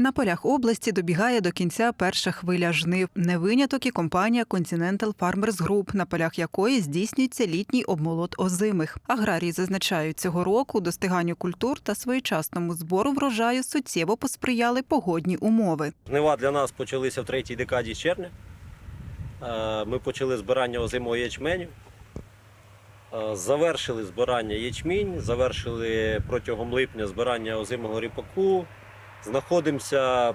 На полях області добігає до кінця перша хвиля жнив. Не виняток і компанія Continental Farmers Group, на полях якої здійснюється літній обмолот озимих. Аграрії зазначають, цього року достиганню культур та своєчасному збору врожаю суттєво посприяли погодні умови. Жнива для нас почалися в третій декаді червня. Е, Ми почали збирання озимого ячменю. Е, Завершили збирання ячмінь, завершили протягом липня збирання озимого ріпаку. Знаходимося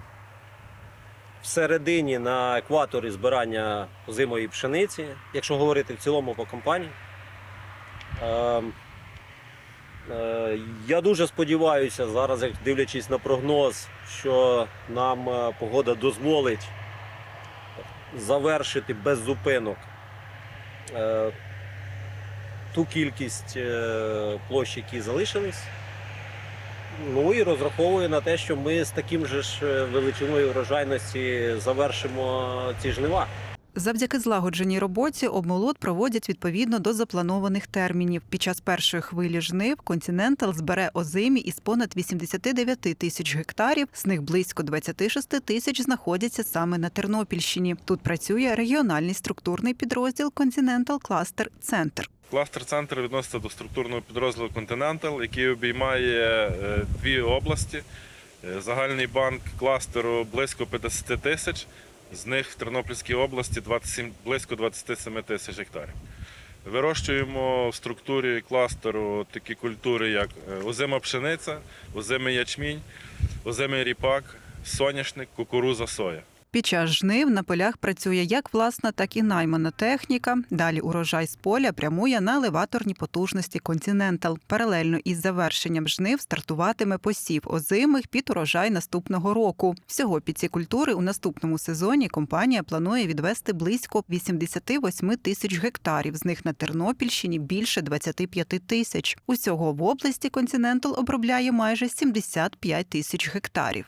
всередині на екваторі збирання озимої пшениці, якщо говорити в цілому по компанії. Е, Е, Я дуже сподіваюся, зараз, дивлячись на прогноз, що нам е, погода дозволить завершити без зупинок е, ту кількість площ, які залишились. Ну і розраховую на те, що ми з таким же ж е, величиною врожайності завершимо ці жнива. Завдяки злагодженій роботі обмолот проводять відповідно до запланованих термінів. Під час першої хвилі жнив Continental збере озимі із понад 89 тисяч гектарів. З них близько 26 тисяч знаходяться саме на Тернопільщині. Тут працює регіональний структурний підрозділ Continental Cluster Center. Кластер-центр відноситься до структурного підрозділу Continental, який обіймає е, дві області. Е, Загальний банк кластеру близько 50 тисяч, з них в Тернопільській області 27, близько 27 тисяч гектарів. Вирощуємо в структурі кластеру такі культури, як е, озима пшениця, озимий ячмінь, озимий ріпак, соняшник, кукуруза, соя. Під час жнив на полях працює як власна, так і наймана техніка. Далі урожай з поля прямує на елеваторні потужності Continental. Паралельно із завершенням жнив стартуватиме посів озимих під урожай наступного року. Всього під ці культури у наступному сезоні компанія планує відвести близько 88 тисяч гектарів. З них на Тернопільщині більше 25 тисяч. Усього в області Continental обробляє майже 75 тисяч гектарів.